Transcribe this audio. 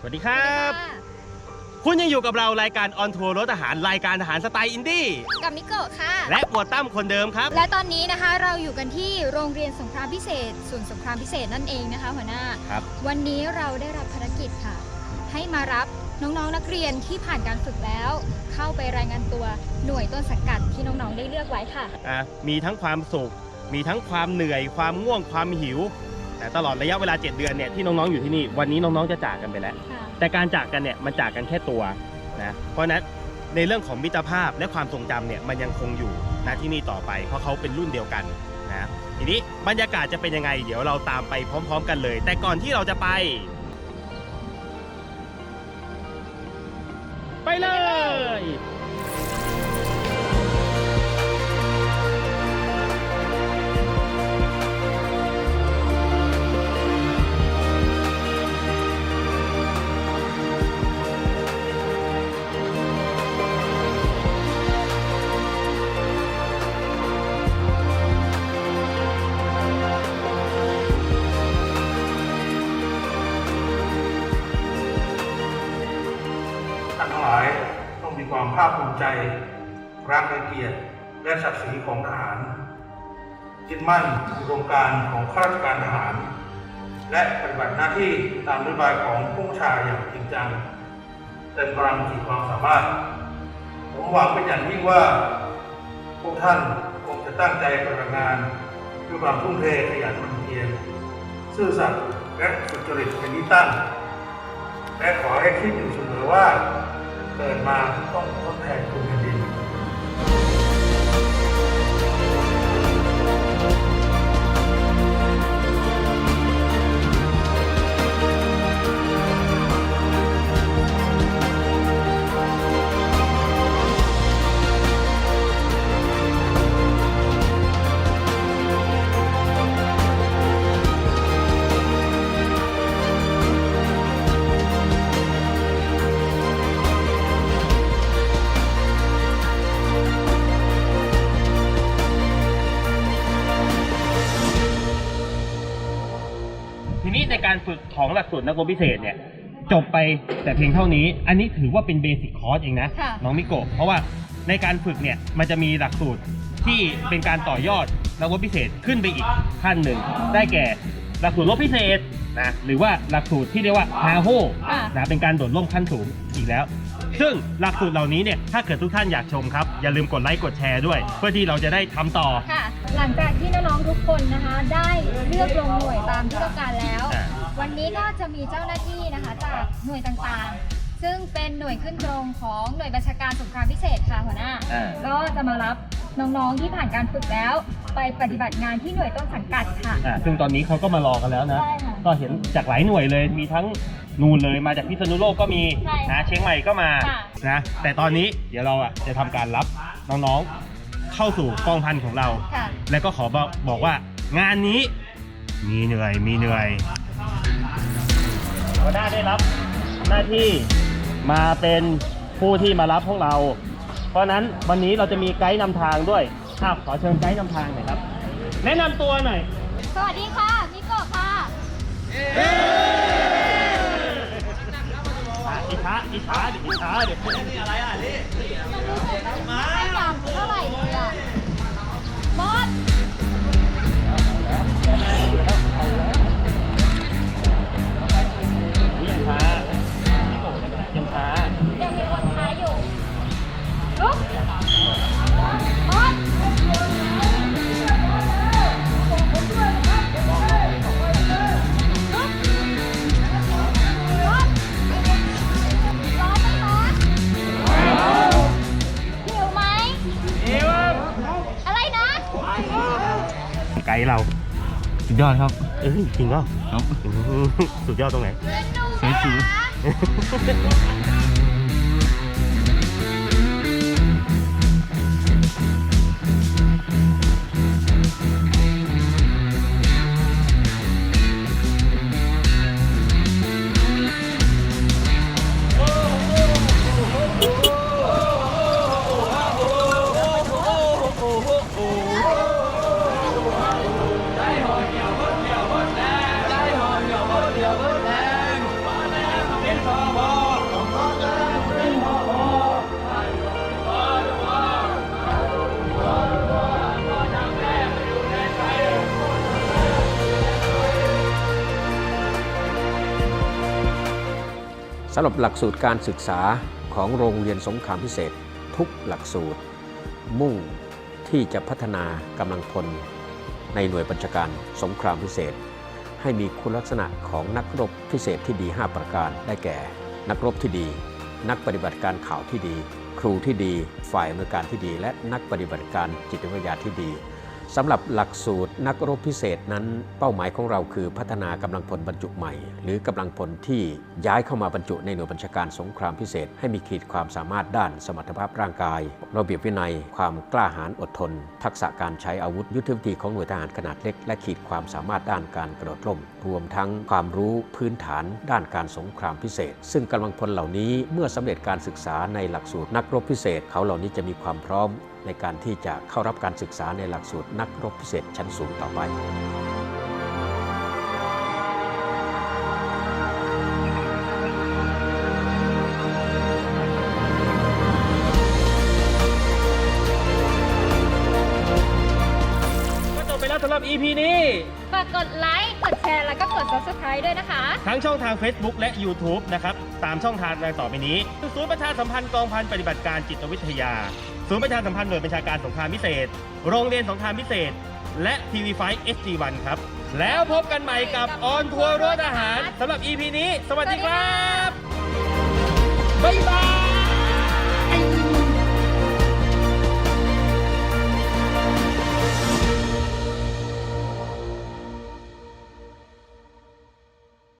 สวัสดีครับ คุณยังอยู่กับเรารายการออนทัวร์รถทหารรายการทหารสไตล์อินดี้ กับมิโกะค่ะ และปวดตั้มคนเดิมครับ และตอนนี้นะคะเราอยู่กันที่โรงเรียนสงครามพิเศษศูนย์สงครามพิเศษนั่นเองนะคะหัวหน้า ครับ วันนี้เราได้รับภารกิจค่ะ ให้มารับน้องๆนักเรียนที่ผ่านการฝึกแล้ว เข้าไปรายงานตัวหน่วยต้นสังกัดที่น้องๆได้เลือกไว้ค่ะ อะมีทั้งความสุข มีทั้งความเหนื่อย ความง่วง ความหิว แต่ตลอดระยะเวลา 7 เดือนเนี่ยที่น้องๆอยู่ที่นี่วันนี้น้องๆจะจากกันไปแล้ว ค่ะแต่การจากกันเนี่ยมันจากกันแค่ตัวนะเพราะฉะนั้นในเรื่องของมิตรภาพและความทรงจำเนี่ยมันยังคงอยู่นะที่นี่ต่อไป เพราะเขาเป็นรุ่นเดียวกันนะทีนี้บรรยากาศจะเป็นยังไง เดี๋ยวเราตามไปพร้อม ๆ กันเลย แต่ก่อนที่เราจะไป ไปเลย ต้องมีความภาคภูมิใจ รักในเกียรติ และศักดิ์ศรีของทหารยึดมั่นอุดมการของข้าราชการทหาร และปฏิบัติหน้าที่ตามนโยบายของผู้ชาอย่างจริงจัง เต็มพลังขีดความสามารถ ผมหวังเป็นอย่างยิ่งว่า พวกท่านคงจะตั้งใจปฏิบัติงานด้วยความทุ่มเทขยันหมั่นเพียรซื่อสัตย์และสุจริตเป็นที่ตั้งและขอให้คิดอยู่เสมอว่า เกิดมาต้องทดแทนคุณ ในการฝึกของหลักสูตรนักรบพิเศษเนี่ยจบไปแต่เพียงเท่านี้ อันนี้ถือว่าเป็นเบสิ c คอร์สเองนะ ค่ะ น้องมิโกะเพราะว่าในการฝึกเนี่ยมันจะมีหลักสูตรที่เป็นการต่อยอดนักรบพิเศษขึ้นไปอีกขั้นหนึ่ง ได้แก่หลักสูตรรบพิเศษนะหรือว่าหลักสูตรที่เรียกว่าฮาโฮอะ นะเป็นการโดดร่มขั้นสูงอีกแล้ว ซึ่งหลักสูตรเหล่านี้เนี่ยถ้าเกิดทุกท่านอยากชมครับ อย่าลืมกดไลค์กดแชร์ด้วย เพื่อที่เราจะได้ทำต่อ ค่ะ หลังจากที่น้องๆทุกคนนะคะ ได้เลือกลงหน่วยตามที่ต้องการแล้ว อ่า วันนี้ก็จะมีเจ้าหน้าที่นะคะ จากหน่วยต่างๆ ซึ่งเป็นหน่วยขึ้นตรงของหน่วยบัญชาการสงครามพิเศษค่ะหัวหน้า อ่า ก็จะมารับน้องๆที่ผ่านการฝึกแล้ว ไปปฏิบัติงานที่หน่วยต้นสังกัดค่ะ อ่าซึ่งตอนนี้เขาก็มารอกันแล้วนะ ใช่ค่ะ ก็เห็นจากหลายหน่วยเลย มีทั้ง นูนเลยมาจากพิษณุโลกก็มีใช่ค่ะนะเชียงใหม่ก็มาค่ะ นะแต่ตอนนี้เดี๋ยวเราอะจะทำการรับน้องๆเข้าสู่กองพันของเรา ค่ะ แล้วก็ขอบอกบอกว่างานนี้มีเหนื่อยมีเหนื่อยหัวหน้าได้รับหน้าที่มาเป็นผู้ที่มารับพวกเรา เพราะฉะนั้นวันนี้เราจะมีไกด์นำทางด้วยครับขอเชิญไกด์นำทางหน่อยครับ แนะนำตัวหน่อย สวัสดีค่ะมิโกะค่ะ ช้าอิช้าเดี๋ยวอิช้าเดี๋ยวนี่อะไรอะนี่ไม่ยอมเท่า ด์เราสุดยอดครับ เอ้ยจริงก็ครับสุดยอดตรงไหนเล่นดูไหมใช้สูค สำหรับหลักสูตรการศึกษาของโรงเรียนสงครามพิเศษทุกหลักสูตร มุ่งที่จะพัฒนากำลังพลในหน่วยบัญชาการสงครามพิเศษ ให้มีคุณลักษณะของนักรบพิเศษที่ดี 5 ประการได้แก่ นักรบที่ดี นักปฏิบัติการข่าวที่ดี ครูที่ดี ฝ่ายอำนวยการที่ดี และนักปฏิบัติการจิตวิทยาที่ดี สำหรับหลักสูตรนักรบพิเศษนั้น เป้าหมายของเราคือพัฒนากำลังพลบรรจุใหม่ หรือกำลังพลที่ย้ายเข้ามาบรรจุในหน่วยบัญชาการสงครามพิเศษ ให้มีขีดความสามารถด้านสมรรถภาพร่างกาย ระเบียบวินัย ความกล้าหาญอดทน ทักษะการใช้อาวุธยุทธวิธีของหน่วยทหารขนาดเล็ก และขีดความสามารถด้านการกระโดดร่ม รวมทั้งความรู้พื้นฐาน ด้านการสงครามพิเศษ ซึ่งกำลังพลเหล่านี้เมื่อสำเร็จการศึกษาในหลักสูตรนักรบพิเศษ เขาเหล่านี้จะมีความพร้อม ในการที่จะเข้ารับการศึกษาในหลักสูตรนักรบพิเศษชั้นสูงต่อไปก็จบไปแล้วสำหรับ EP นี้ฝากกดไลค์ กดแชร์ แล้วก็กด subscribe ด้วยนะคะ ทั้งช่องทาง Facebook และ YouTube นะครับ ตามช่องทางดังต่อไปนี้ศูนย์ประชาสัมพันธ์กองพันปฏิบัติการจิตวิทยา ศูนย์ประชาสัมพันธ์หน่วยบัญชาการสงครามพิเศษ โรงเรียนสงครามพิเศษ และทีวีไฟสจวันครับ แล้วพบกันใหม่กับออนทัวร์รถอาหารสำหรับ EP นี้ สวัสดีครับ